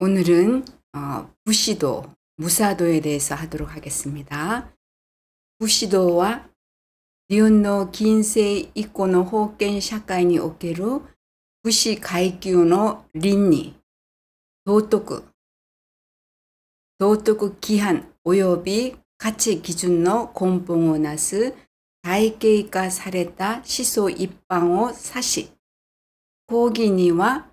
오늘은 어, 부시도, 무사도에 대해서 하도록 하겠습니다. 부시도와 리온노 긴세 이코노 호겐 샤카이니 오케루 부시 가이키오노 린니 도덕 도덕 기한 오요비 가치 기준노 공봉을 나스 다이케이가 사레다 시소 입방호 사시 고기니와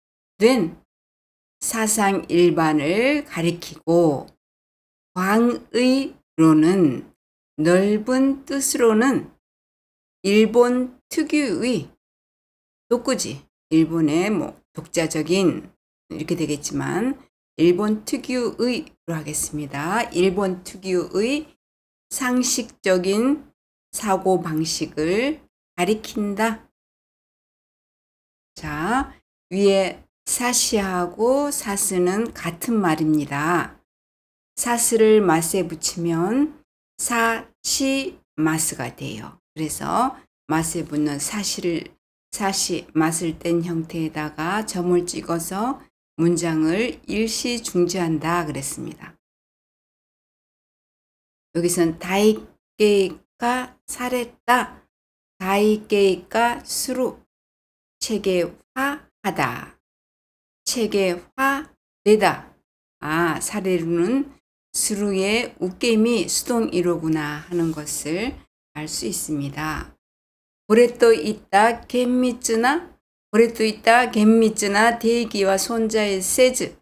된 사상 일반을 가리키고 광의로는 넓은 뜻으로는 일본 특유의 독구지, 일본의 뭐 독자적인 이렇게 되겠지만 일본 특유의로 하겠습니다. 일본 특유의 상식적인 사고 방식을 가리킨다. 자, 위에 사시하고 사스는 같은 말입니다. 사스를 맛에 붙이면 사시 마스가 돼요. 그래서 맛에 붙는 사시를 사시 맛을 뗀 형태에다가 점을 찍어서 문장을 일시 중지한다 그랬습니다. 여기선 다이게이가 살했다. 다이게이가 수루 체계화하다. 체계화되다. 아, 사례로는 수루의 웃겜이 수동 1호구나 하는 것을 알 수 있습니다. 고래또 있다 갯미츠나 고래또 있다 갯미츠나 대기와 손자의 세즈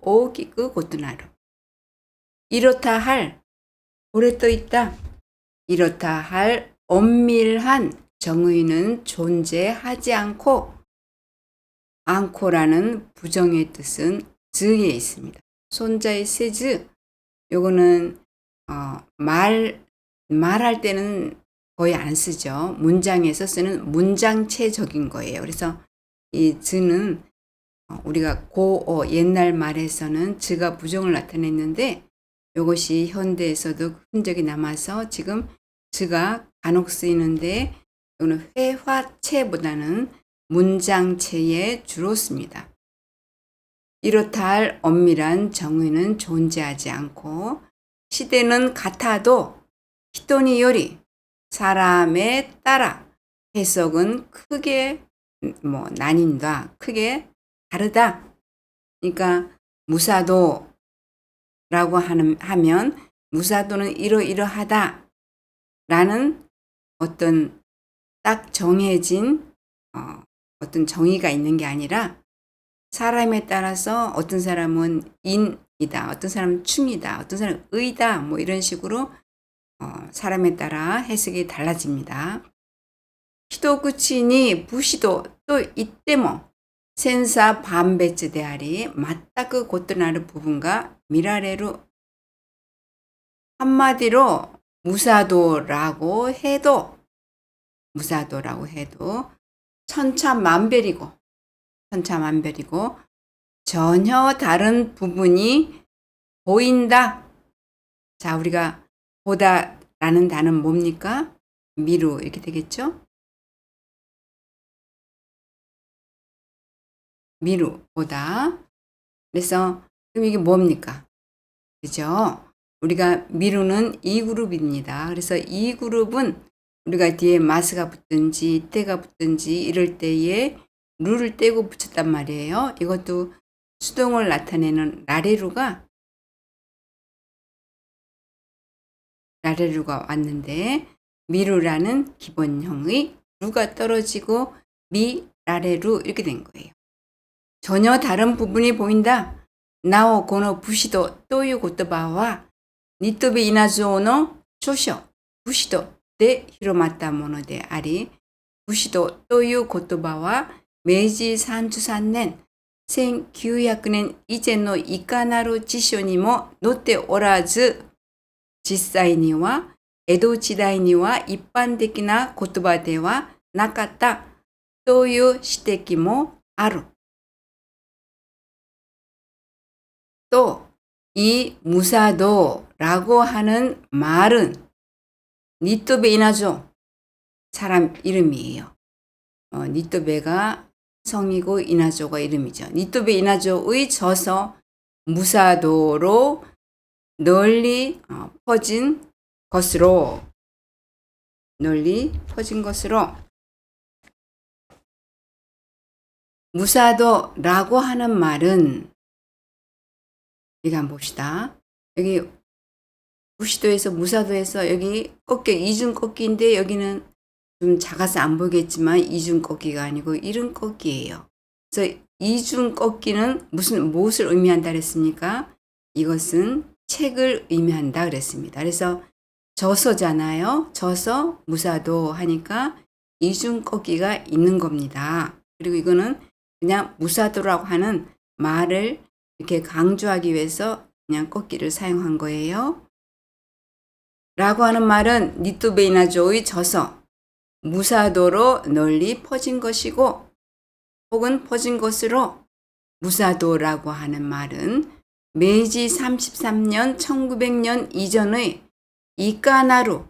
오기크 고토나루 이렇다 할 고래또 있다 이렇다 할 엄밀한 정의는 존재하지 않고 앙코라는 부정의 뜻은 즈에 있습니다. 손자의 세즈 요거는 어, 말 말할 때는 거의 안 쓰죠. 문장에서 쓰는 문장체적인 거예요. 그래서 이 즈는 어, 우리가 고어 옛날 말에서는 즈가 부정을 나타냈는데 이것이 현대에서도 흔적이 남아서 지금 즈가 간혹 쓰이는데 이거는 회화체보다는 문장체에 주로 씁니다. 이렇다 할 엄밀한 정의는 존재하지 않고 시대는 같아도 히토니 요리 사람에 따라 해석은 크게 뭐 나뉜다. 크게 다르다. 그러니까 무사도라고 하는 하면 무사도는 이러이러하다 라는 어떤 딱 정해진 어, 어떤 정의가 있는 게 아니라 사람에 따라서 어떤 사람은 인이다, 어떤 사람은 충이다, 어떤 사람은 의다, 뭐 이런 식으로 어, 사람에 따라 해석이 달라집니다. 히도구치니 부시도 또 이때모 센사 반베츠 대아리 맞다그 고토나르 부분과 미라레루 한마디로 무사도라고 해도 무사도라고 해도 천차만별이고 천차만별이고 전혀 다른 부분이 보인다. 자, 우리가 보다라는 단어는 뭡니까? 미루 이렇게 되겠죠? 미루 보다. 그래서 그럼 이게 뭡니까? 그죠? 우리가 미루는 이 그룹입니다. 그래서 이 그룹은 우리가 뒤에 마스가 붙든지 때가 붙든지 이럴 때에 루를 떼고 붙였단 말이에요. 이것도 수동을 나타내는 라레루가 라레루가 왔는데 미루라는 기본형의 루가 떨어지고 미 라레루 이렇게 된 거예요. 전혀 다른 부분이 보인다. 나오 고노 부시도 또유 고토바와 니토비 이나즈오노 초쇼 부시도 대 히로마타 모노 데 아리 武士道という言葉は明治33年1900年以前のいかなる辞書にも載っておらず実際には江戸時代には一般的な言葉ではなかったという指摘もある。또 이 무사도라고 하는 말은 니토베 이나조 사람 이름이에요. 어, 니토베가 성이고 이나조가 이름이죠. 니토베 이나조의 저서 무사도로 널리 어, 퍼진 것으로 널리 퍼진 것으로 무사도라고 하는 말은 여기 한번 봅시다. 여기 무시도에서 무사도에서 여기 꺾여 이중 꺾기인데 여기는 좀 작아서 안 보이겠지만 이중 꺾기가 아니고 이른 꺾기예요. 그래서 이중 꺾기는 무슨 무엇을 의미한다 그랬습니까? 이것은 책을 의미한다 그랬습니다. 그래서 저서잖아요. 저서 무사도 하니까 이중 꺾기가 있는 겁니다. 그리고 이거는 그냥 무사도라고 하는 말을 이렇게 강조하기 위해서 그냥 꺾기를 사용한 거예요. 라고 하는 말은 니토베이나조의 저서 무사도로 널리 퍼진 것이고 혹은 퍼진 것으로 무사도라고 하는 말은 메이지 33년 1900년 이전의 이까나루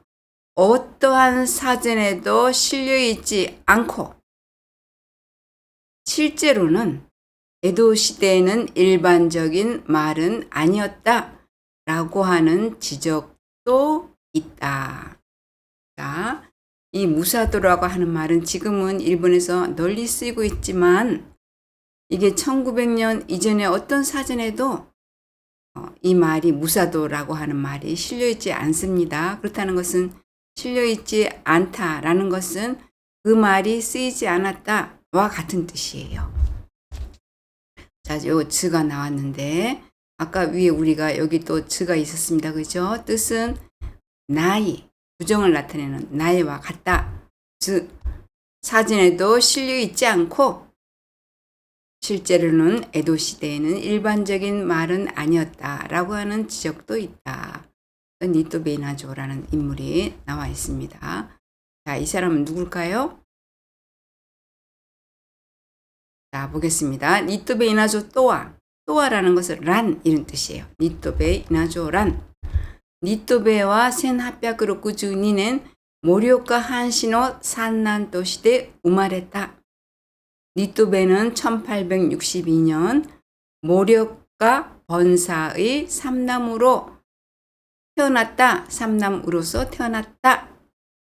어떠한 사전에도 실려 있지 않고 실제로는 에도 시대에는 일반적인 말은 아니었다 라고 하는 지적도 있다. 자, 이 무사도라고 하는 말은 지금은 일본에서 널리 쓰이고 있지만 이게 1900년 이전에 어떤 사전에도 어, 이 말이 무사도라고 하는 말이 실려있지 않습니다. 그렇다는 것은 실려있지 않다라는 것은 그 말이 쓰이지 않았다와 같은 뜻이에요. 자, 요 즈가 나왔는데 아까 위에 우리가 여기 또 즈가 있었습니다. 그죠? 뜻은 나이, 부정을 나타내는 나이와 같다. 즉 사진에도 실려 있지 않고 실제로는 에도 시대에는 일반적인 말은 아니었다라고 하는 지적도 있다. 니토 베이나조라는 인물이 나와 있습니다. 자, 이 사람은 누굴까요? 자, 보겠습니다. 니토베 이나조 또와. 또와라는 것은 란 이런 뜻이에요. 니토베 이나조 란. 니토베와 1862年 모리오카 한시노 산난 도시대 우마레타. 니토베는 1862년 모리오카 번사의 삼남으로 태어났다. 삼남으로서 태어났다.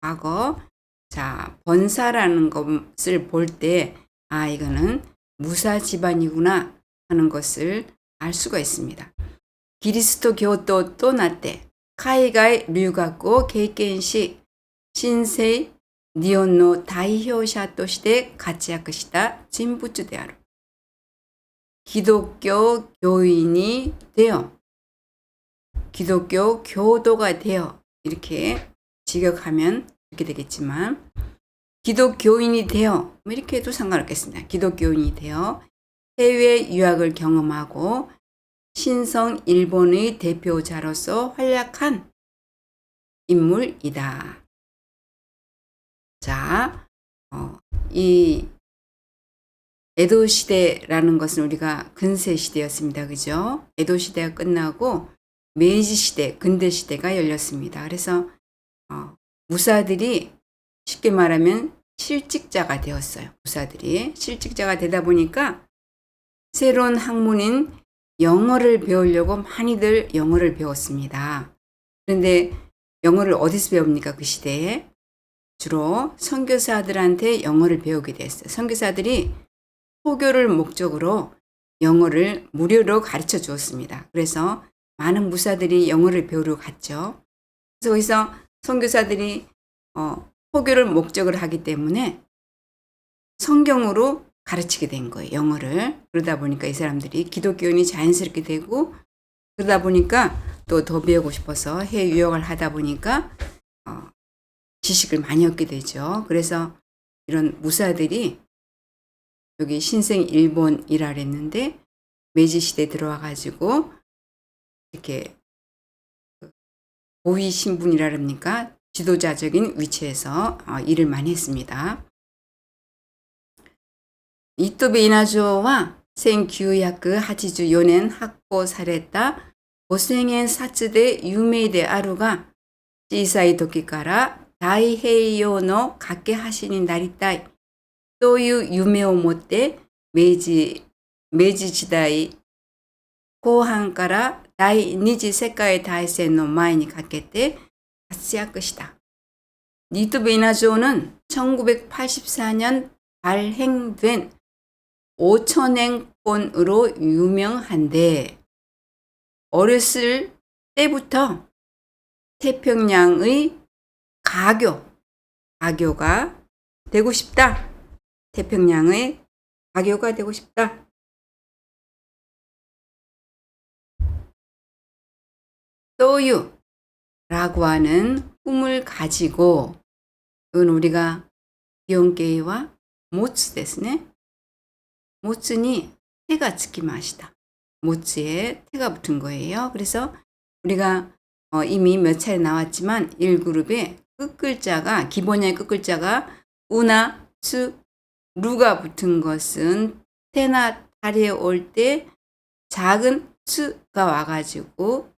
과거 자 번사라는 것을 볼 때 아, 이거는 무사 집안이구나 하는 것을 알 수가 있습니다. 기리스도 교도 또 나때 카이가의 류가고 개견시 신세 니온노 다이효샤 또 시대 가치야크시다 진부츠 대하로 기독교 교인이 되어 기독교 교도가 되어 이렇게 직역하면 이렇게 되겠지만 기독교인이 되어 뭐 이렇게 해도 상관없겠습니다. 기독교인이 되어 해외 유학을 경험하고 신성 일본의 대표자로서 활약한 인물이다. 자, 어, 이 에도 시대라는 것은 우리가 근세 시대였습니다. 그죠? 에도 시대가 끝나고 메이지 시대, 근대 시대가 열렸습니다. 그래서 어, 무사들이 쉽게 말하면 실직자가 되었어요. 부사들이 실직자가 되다 보니까 새로운 학문인 영어를 배우려고 많이들 영어를 배웠습니다. 그런데 영어를 어디서 배웁니까? 그 시대에 주로 선교사들한테 영어를 배우게 됐어요. 선교사들이 포교를 목적으로 영어를 무료로 가르쳐 주었습니다. 그래서 많은 무사들이 영어를 배우러 갔죠. 그래서 거기서 선교사들이 어, 포교를 목적으로 하기 때문에 성경으로 가르치게 된 거예요. 영어를. 그러다 보니까 이 사람들이 기독교인이 자연스럽게 되고 그러다 보니까 또 더 배우고 싶어서 해외 유학을 하다 보니까 어, 지식을 많이 얻게 되죠. 그래서 이런 무사들이 여기 신생 일본이라 그랬는데 메이지 시대 들어와 가지고 이렇게 그 고위 신분이라 그럽니까? 지도자적인 위치에서 어, 일을 많이 했습니다. 이토베 이나조와 1984年発行された5000円札で有名であるが、小さい時から太平洋の架け橋になりたいという夢を持って明治、明治時代後半から第二次世界大戦の前にかけて活躍した。니트 베이나조는 1984년 발행된 5천행권으로 유명한데 어렸을 때부터 태평양의 가교, 가교가 되고 싶다. 태평양의 가교가 되고 싶다. 또유라고 하는 꿈을 가지고 이건 우리가 비용게이와 모츠 ですね. 모츠니 태가 찍기 마시다. 모츠에 태가 붙은 거예요. 그래서 우리가 어, 이미 몇 차례 나왔지만 1그룹의 끝글자가 기본의 끝글자가 우나 수 루가 붙은 것은 태나 다리에 올 때 작은 츠가 와가지고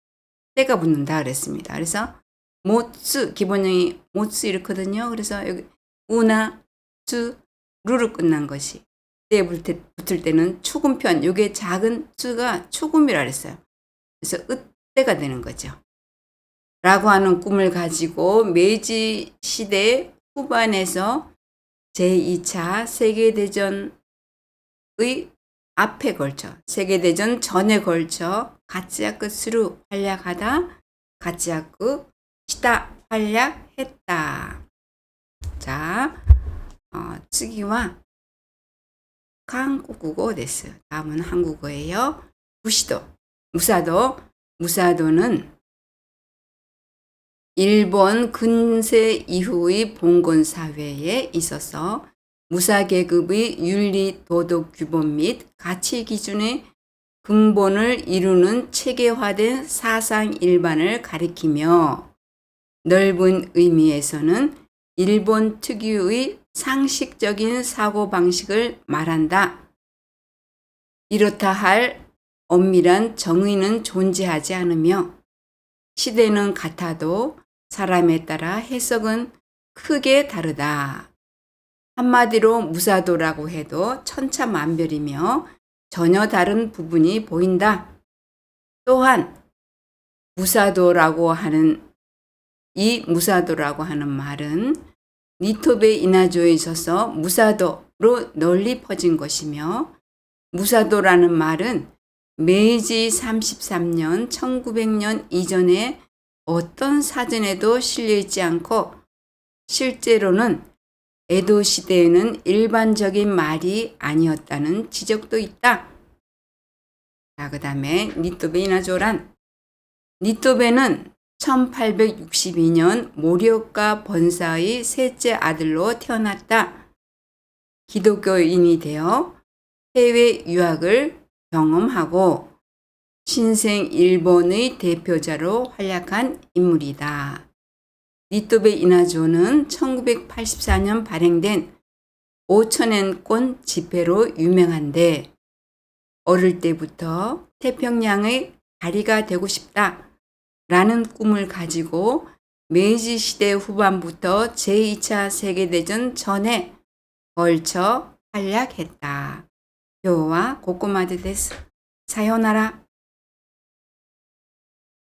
때가 붙는다 그랬습니다. 그래서 모츠 기본형이 모츠 이렇거든요. 그래서 여기 우나, 츠, 루로 끝난 것이 때 붙을, 때는 초금편 요게 작은 츠가 초금이라 그랬어요. 그래서 으때가 되는 거죠. 라고 하는 꿈을 가지고 메이지 시대 후반에서 제2차 세계대전의 앞에 걸쳐 세계대전 전에 걸쳐 가츠야크 스루 활약하다 가츠야크 시다 활약했다. 자, 어, 次は 한국어 です. 다음은 한국어예요. 무시도, 무사도, 무사도는 일본 근세 이후의 봉건 사회에 있어서 무사 계급의 윤리 도덕 규범 및 가치 기준의 근본을 이루는 체계화된 사상 일반을 가리키며 넓은 의미에서는 일본 특유의 상식적인 사고 방식을 말한다. 이렇다 할 엄밀한 정의는 존재하지 않으며 시대는 같아도 사람에 따라 해석은 크게 다르다. 한마디로 무사도라고 해도 천차만별이며 전혀 다른 부분이 보인다. 또한 무사도라고 하는 이 무사도라고 하는 말은 니토베 이나조에 있어서 무사도로 널리 퍼진 것이며 무사도라는 말은 메이지 33년 1900년 이전에 어떤 사전에도 실려있지 않고 실제로는 에도 시대에는 일반적인 말이 아니었다는 지적도 있다. 자, 그 다음에 니토베 이나조란 니토베는 1862년 모리오카 번사의 셋째 아들로 태어났다. 기독교인이 되어 해외 유학을 경험하고 신생 일본의 대표자로 활약한 인물이다. 니토베 이나조는 1984년 발행된 5천엔권 지폐로 유명한데 어릴 때부터 태평양의 다리가 되고 싶다. 라는 꿈을 가지고 메이지 시대 후반부터 제2차 세계대전 전에 걸쳐 활약했다. 요와 고코마데 데스. 사요나라.